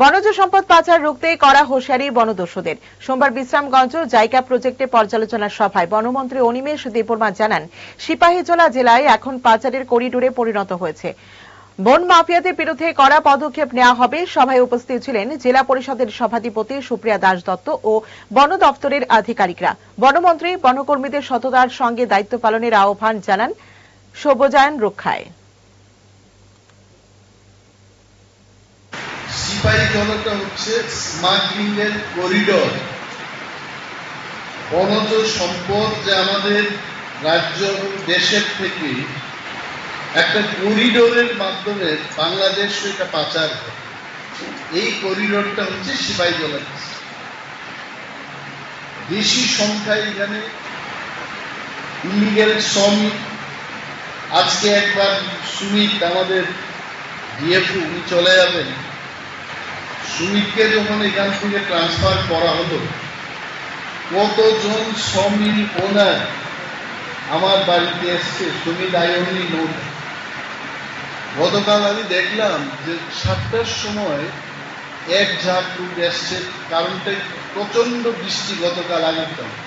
বনজ সম্পদ পাচার রুখতে করা হুঁশিয়ারি বনদস্যুদের। সোমবার বিশ্রামগঞ্জ জায়গা প্রজেক্টে পর্যালোচনা সভায় বনমন্ত্রী অনিমেষ দেববর্মা জানান, সিপাহীজলা জেলায় এখন পাচারের করিডোরে পরিণত হয়েছে। বন মাফিয়াদের বিরুদ্ধে কড়া পদক্ষেপ নেওয়া হবে। সভায় উপস্থিত ছিলেন জেলা পরিষদের সভাধিপতি সুপ্রিয়া দাস দত্ত ও বন দপ্তরের আধিকারিকরা। বনমন্ত্রী, বনকর্মীদের সততার সঙ্গে দায়িত্ব পালনের আহ্বান জানান সবুজায়ন রক্ষায়। সিপাহী জনতা হচ্ছে স্মাগলিং এর করিডোর বনজ সম্পদ যে আমাদের রাজ্য এবং দেশের থেকে একটা করিডোরের মাধ্যমে বাংলাদেশ এটা পাচার এই করিডোরটা হচ্ছে সিপাহী জনতা বেশি সংখ্যায় এখানে ইলিগেল শ্রমিক। আজকে একবার সুমিত আমাদের ডিএফও উনি চলে যাবেন। সুমিতকে যখন এখান থেকে ট্রান্সফার করা হতো কতজন শ্রমিক ওনার আমার বাড়িতে এসছে, সুমিত আই অনলি নোট। গতকাল আমি দেখলাম যে সাতটার সময় এক ঝাঁক লোক এসছে কারণটা প্রচণ্ড বৃষ্টি গতকাল আগের